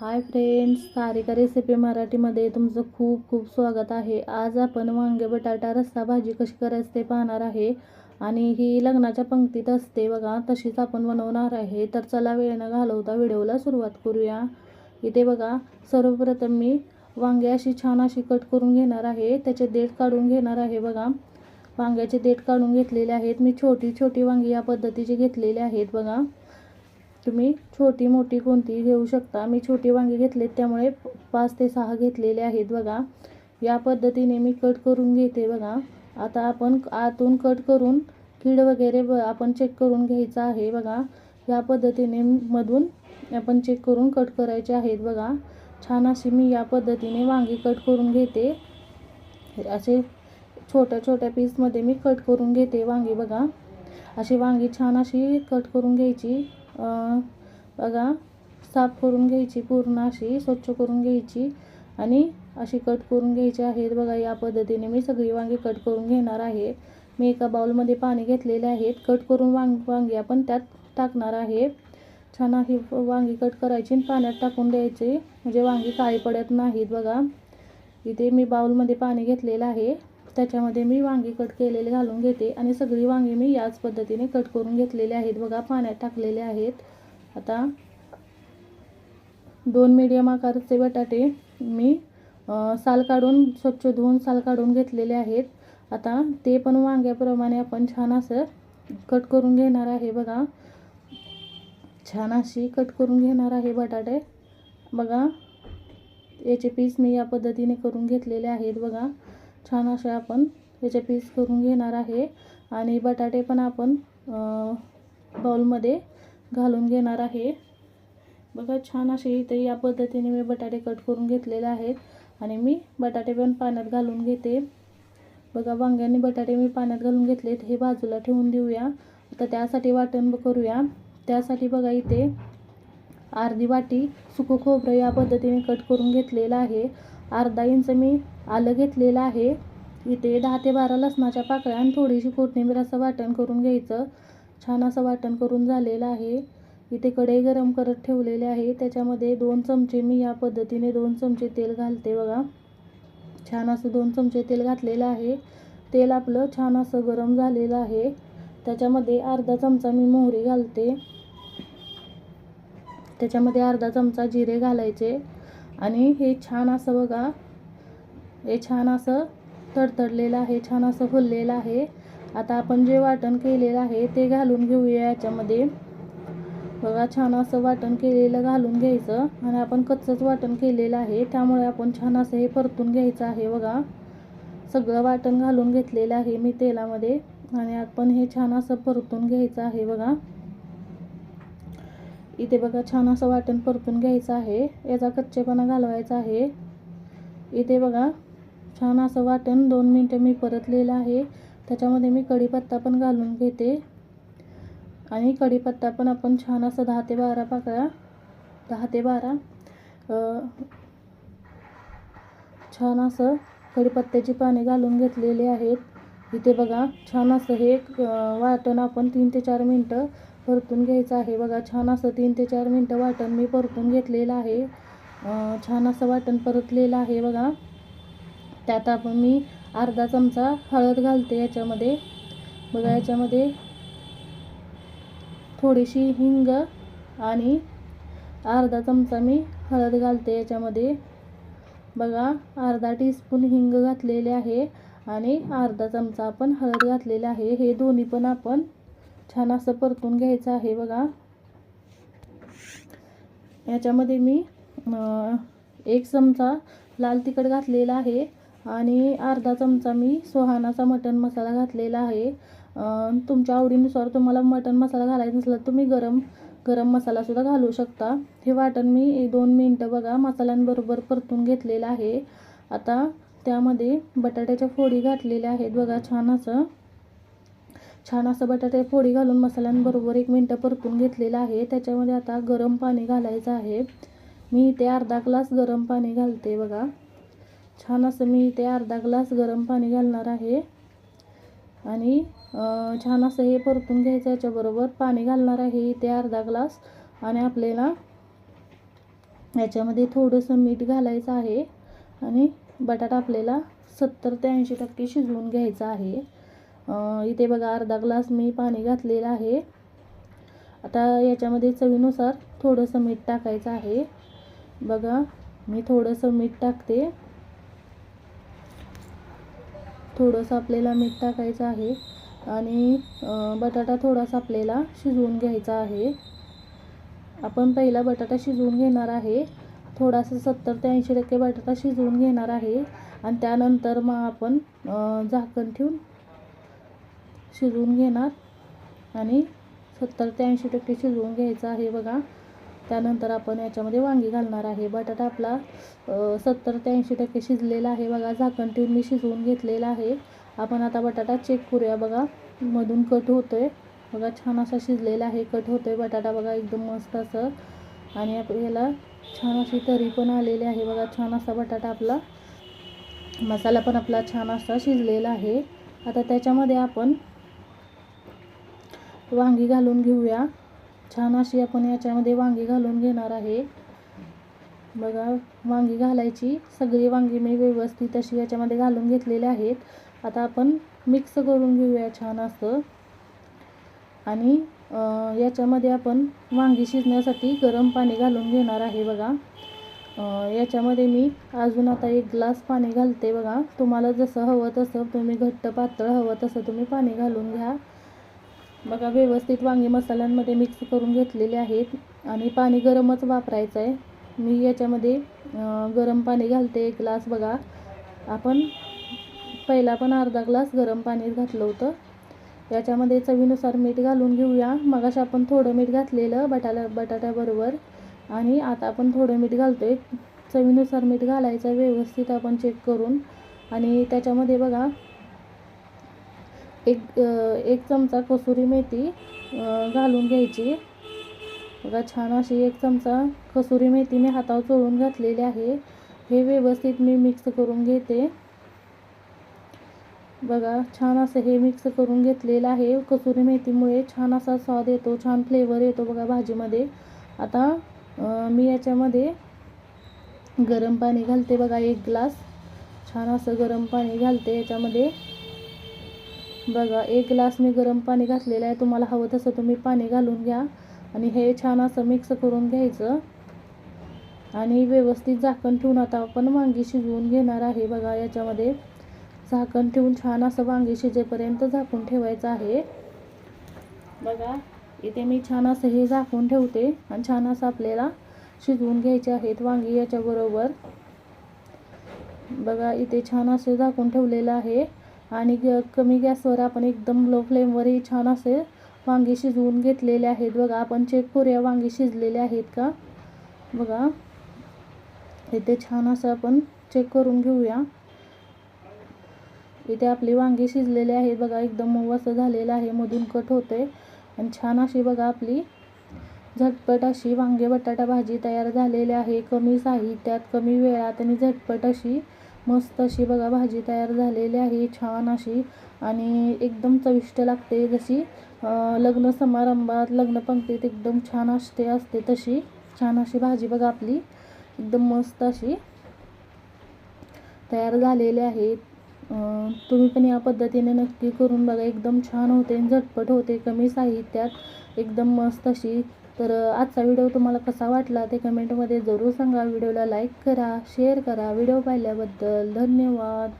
Hi friends Sarika recipe मराठीमध्ये तुमचं खूप खूप स्वागत आहे. आज आपण वांगे बटाटा रस्सा भाजी कशी करायची ते पाहणार आहे. आणि ही लग्नाच्या पंक्तीत असते बघा तशीच आपण बनवणार आहे. तर चला वेळ न घालवता व्हिडिओला सुरुवात करूया. इथे बघा सर्वप्रथम मी वांगे अशी छान अशी कट करून घेणार आहे. त्याचे देठ काढून घेणार आहे बघा. वांग्याचे देठ काढून घेतलेले आहेत. मी छोटी छोटी वांगी या पद्धतीचे घेतलेले आहेत बघा. तुम्ही छोटी मोठी कोणतीही घेऊ शकता. मी छोटी वांगी घेतलेत त्यामुळे पाच ते सहा घेतलेले आहेत बघा. या पद्धतीने मी कट करून घेते बघा. आता आपण आतून कट करून कीड वगैरे ब आपण चेक करून घ्यायचं आहे बघा. या पद्धतीने मधून आपण चेक करून कट करायचे आहेत बघा. छान अशी मी या पद्धतीने वांगी कट करून घेते. असे छोट्या छोट्या पीसमध्ये मी कट करून घेते वांगी बघा. अशी वांगी छान अशी कट करून घ्यायची. बघा साफ करून घ्यायची पूर्ण अशी स्वच्छ करून घ्यायची आणि अशी कट करून घ्यायची आहेत. बघा या पद्धतीने मी सगळी वांगी कट करून घेणार आहे. मी एका बाउलमध्ये पाणी घेतलेले आहेत. कट करून वांग वांगी आपण त्यात टाकणार आहे. छान अशी वांगी कट करायची आणि पाण्यात टाकून द्यायची. म्हणजे वांगी काळी पडत नाहीत बघा. इथे मी बाउलमध्ये पाणी घेतलेलं आहे. त्याच्यामध्ये मी वांगी कट केलेले घालून घेते आणि सगळी वांगी मी याच पद्धतीने कट करून घेतलेले आहेत. बघा पाण्यात टाकलेले आहेत. आता दोन मीडियम आकाराचे बटाटे मी साल काढून स्वच्छ धुवून साल काढून घेतलेले आहेत. आता ते पण वांग्याप्रमाणे आपण छान असं कट करून घेणार आहे. बघा छान अशी कट करून घेणार आहे बटाटे. बघा याचे पीस मी या पद्धतीने करून घेतलेले आहेत. बघा छान असे आपण याचे पीस करून घेणार आहे. आणि बटाटे पण आपण बाउलमध्ये घालून घेणार आहे. बघा छान असे इथे या पद्धतीने मी बटाटे कट करून घेतलेले आहेत. आणि मी बटाटे पण पाण्यात घालून घेते. बघा वांग्याने बटाटे मी पाण्यात घालून घेतलेत. हे बाजूला ठेवून देऊया. आता त्यासाठी वाटण करूया. त्यासाठी बघा इथे अर्धी वाटी सुकं खोबरं या पद्धतीने कट करून घेतलेलं आहे. अर्धा इंच मी आलं घेतलेलं आहे. इथे दहा ते बारा लसणाच्या पाकळ्या आणि थोडीशी कोथिंबीर असं वाटण करून घ्यायचं. छान असं वाटण करून झालेलं आहे. इथे कढई गरम करत ठेवलेले आहे. त्याच्यामध्ये दोन चमचे मी या पद्धतीने दोन चमचे तेल घालते बघा. छान असं दोन चमचे तेल घातलेलं आहे. तेल आपलं छान असं गरम झालेलं आहे. त्याच्यामध्ये अर्धा चमचा मी मोहरी घालते. त्याच्यामध्ये अर्धा चमचा जिरे घालायचे. आणि हे छान असं बघा. हे छान असं तडतडलेलं आहे छान असं फुललेलं आहे. आता आपण जे वाटण केलेलं आहे ते घालून घेऊया याच्यामध्ये. बघा छान असं वाटण केलेलं घालून घ्यायचं आणि आपण कच्चंच वाटण केलेलं आहे. त्यामुळे आपण छान असं हे परतून घ्यायचं आहे बघा. सगळं वाटण घालून घेतलेलं आहे मी तेलामध्ये आणि आपण हे छान असं परतून घ्यायचं आहे बघा. इथे बघा छान असं वाटण परतून घ्यायचं आहे. याचा कच्चेपणा घालवायचा आहे. इथे बघा छान असं वाटण दोन मिनटं मी परतलेलं आहे. त्याच्यामध्ये मी कढीपत्ता पण घालून घेते. आणि कढीपत्ता पण आपण छान असं दहा ते बारा पाकळ्या दहा ते बारा छान असं कढीपत्त्याची पाने घालून घेतलेली आहेत. इथे बघा छान असं हे वाटण आपण तीन ते चार मिनटं परतून घ्यायचं आहे. बघा छान असं तीन ते चार मिनटं वाटण मी परतून घेतलेलं आहे. छान असं वाटण परतलेलं आहे बघा. त्यात आपण मी अर्धा चमचा हळद घालते याच्यामध्ये. बघा याच्यामध्ये थोडीशी हिंग आणि अर्धा चमचा मी हळद घालते याच्यामध्ये. बघा अर्धा टीस्पून हिंग घातलेले आहे आणि अर्धा चमचा आपण हळद घातलेला आहे. हे दोन्ही पण आपण छान असं परतून घ्यायचं आहे बघा. याच्यामध्ये मी एक चमचा लाल तिखट घातलेला आहे आणि अर्धा चमचा मी सुहानाचा मटण मसाला घातलेला आहे. तुमच्या आवडीनुसार तुम्हाला मटण मसाला घालायचा नसला तर तुम्ही गरम गरम मसालासुद्धा घालू शकता. हे वाटण मी एक दोन मिनटं बघा मसाल्यांबरोबर परतून घेतलेलं आहे. आता त्यामध्ये बटाट्याच्या फोडी घातलेल्या आहेत बघा छान असं. छान असं बटाटे फोडी घालून मसाल्यांबरोबर एक मिनटं परतून घेतलेलं आहे. त्याच्यामध्ये आता गरम पाणी घालायचं आहे. मी इथे अर्धा ग्लास गरम पाणी घालते बघा. छान असं मी इथे अर्धा ग्लास गरम पाणी घालणार आहे. आणि छान असं हे परतून घ्यायचं याच्याबरोबर पाणी घालणार आहे इथे अर्धा ग्लास. आणि आपल्याला याच्यामध्ये थोडंसं मीठ घालायचं आहे. आणि बटाटा आपल्याला सत्तर ते ऐंशी टक्के शिजवून घ्यायचा आहे. इथे बघा अर्धा ग्लास मी पाणी घातलेलं आहे. आता याच्यामध्ये चवीनुसार थोडंसं मीठ टाकायचं आहे. बघा मी थोडंसं मीठ टाकते. थोडंसं आपल्याला मीठ टाकायचं आहे. आणि बटाटा थोडासा आपल्याला शिजवून घ्यायचा आहे. आपण पहिला बटाटा शिजवून घेणार आहे. थोडासा सत्तर ते ऐंशी टक्के बटाटा शिजवून घेणार आहे. आणि त्यानंतर मग आपण झाकण ठेवून शिजवून घेणार. आणि सत्तर ते ऐंशी टक्के शिजवून घ्यायचं आहे बघा. त्यानंतर आपण याच्यामध्ये वांगी घालणार आहे. बटाटा आपला सत्तर ते ऐंशी टक्के शिजलेला आहे बघा. झाकण ठेवून मी शिजवून घेतलेला आहे. आपण आता बटाटा चेक करूया बघा. मधून कट होतोय. बघा छान असा शिजलेला आहे. कट होतोय बटाटा बघा एकदम मस्त असं. आणि आपल्याला छान अशी तरी पण आलेली आहे बघा. छान असा बटाटा आपला. मसाला पण आपला छान असा शिजलेला आहे. आता त्याच्यामध्ये आपण वांगी घालून घेऊया. छान अशी आपण याच्यामध्ये वांगी घालून घेणार आहे. बघा वांगी घालायची. सगळी वांगी मी व्यवस्थित अशी याच्यामध्ये घालून घेतलेली आहेत. आता आपण मिक्स करून घेऊया छान असं. आणि याच्यामध्ये आपण वांगी शिजण्यासाठी गरम पाणी घालून घेणार आहे बघा. याच्यामध्ये मी अजून आता एक ग्लास पाणी घालते बघा. तुम्हाला जसं हवं तसं तुम्ही घट्ट पातळ हवं तसं तुम्ही पाणी घालून घ्या. बघा व्यवस्थित वांगी मसाल्यांमध्ये मिक्स करून घेतलेले आहेत आणि पाणी गरमच वापरायचं आहे. मी याच्यामध्ये गरम पाणी घालते एक ग्लास बघा. आपण पहिला पण अर्धा ग्लास गरम पाणी घातलं होतं. याच्यामध्ये चवीनुसार मीठ घालून घेऊया. मगाशी आपण थोडं मीठ घातलेलं बटाला बटाट्याबरोबर आणि आता आपण थोडं मीठ घालतोय. चवीनुसार मीठ घालायचं व्यवस्थित आपण चेक करून. आणि त्याच्यामध्ये बघा एक एक चमचा कसुरी मेथी घालून घ्यायची. बघा छान अशी एक चमचा कसुरी मेथी मी हातावर चोळून घातलेली आहे. हे व्यवस्थित मी मिक्स करून घेते. बघा छान असं हे मिक्स करून घेतलेलं आहे. कसुरी मेथीमुळे छान असा स्वाद येतो छान फ्लेवर येतो बघा भाजीमध्ये. आता मी याच्यामध्ये गरम पाणी घालते बघा एक ग्लास छान असं गरम पाणी घालते याच्यामध्ये. बघा एक ग्लास मी गरम पाणी घातलेलं आहे. तुम्हाला हवं तसं तुम्ही पाणी घालून घ्या. आणि हे छान असं मिक्स करून घ्यायचं. आणि व्यवस्थित झाकण ठेवून आता आपण वांगी शिजवून घेणार आहे. बघा याच्यामध्ये झाकण ठेवून छान असं वांगी शिजेपर्यंत झाकून ठेवायचं आहे. बघा इथे मी छान असं हे झाकून ठेवते आणि छान असं आपल्याला शिजवून घ्यायचे आहेत वांगी याच्याबरोबर. बघा इथे छान असे झाकून ठेवलेलं आहे. आणि ग कमी गॅसवर आपण एकदम लो फ्लेमवरही छान असे वांगी शिजवून घेतलेले आहेत. बघा आपण चेक करूया वांगी शिजलेले आहेत का? बघा इथे छान असं आपण चेक करून घेऊया. इथे आपली वांगी शिजलेली आहेत. बघा एकदम मऊ असं झालेलं आहे. मधून कट होते आणि छान अशी बघा आपली झटपट अशी वांगे बटाटा भाजी तयार झालेली आहे. कमी साहित्यात कमी वेळात आणि झटपट अशी मस्त अशी बघा भाजी तयार झालेली आहे छान अशी. आणि एकदम चविष्ट लागते जशी. लग्न समारंभात लग्न पंक्तीत एकदम छान असते असते तशी. छान अशी भाजी बघा आपली. एकदम मस्त अशी तयार झालेली आहे. तुम्ही पण या पद्धतीने नक्की करून बघा. एकदम छान होते आणि झटपट होते कमी साहित्यात. एकदम मस्त अशी तर आजचा व्हिडिओ तुम्हाला कसा वाटला ते कमेंटमध्ये जरूर सांगा. व्हिडिओला लाईक करा शेअर करा. व्हिडिओ पाहिल्याबद्दल धन्यवाद.